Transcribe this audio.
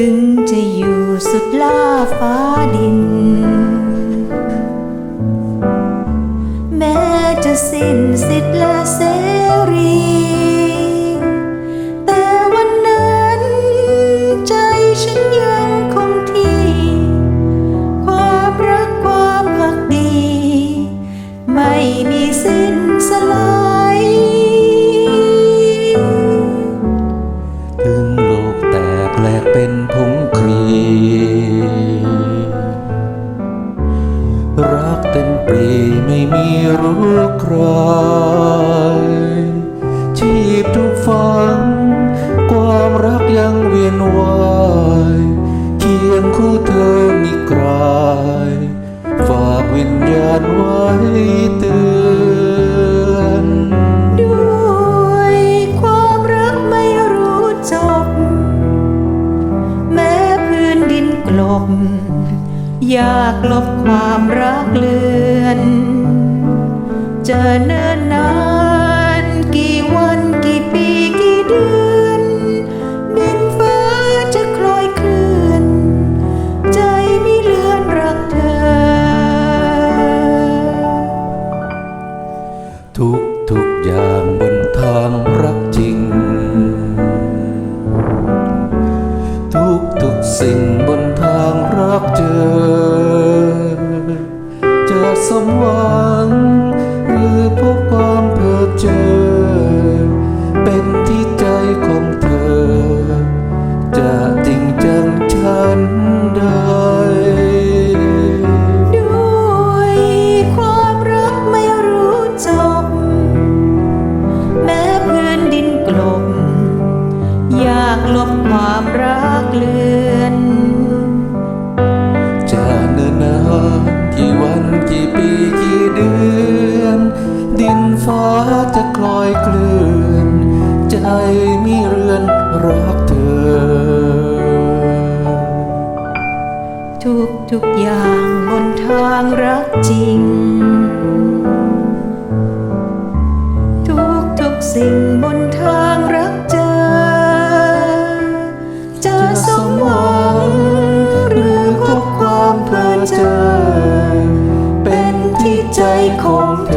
ถึงจะอยู่สุดล่าฟ้าดิน แม้จะสิ้นสิทธิ์และ ไม่มีรู้ใครชีพทุกฝังความรักยังเวียนวายเคียงคู่เธอมิกลายฝากวิญญาณไว้เตือนด้วยความรักไม่รู้จบ แม้พื้นดินกลบอยากลบความรักเลือ น จะเนิ่นนานกี่วันกี่ปีกี่เดือนดินฟ้าจะคลอยเคลื่อน ใจไม่เลือนรักเธอ ทุกทุกอย่างบนทางรักจริง ทุกทุกสิ่งบนทางรักเจอ สมหวัง หรือพบความเพอเจอ เป็นที่ใจของเธอ จะจริงจังฉันได้ด้วยความรักไม่รู้จบ แม้พื้นดินกลบอยากลบความรักเลือายกลืน ใจมีเรือนรักเธอ ทุกทุกอย่างบนทางรักจริง ทุกทุกสิ่งบนทางรักเจอ จะสมหวังหรือพบความเพลินเจอ เป็นที่ใจของเธอ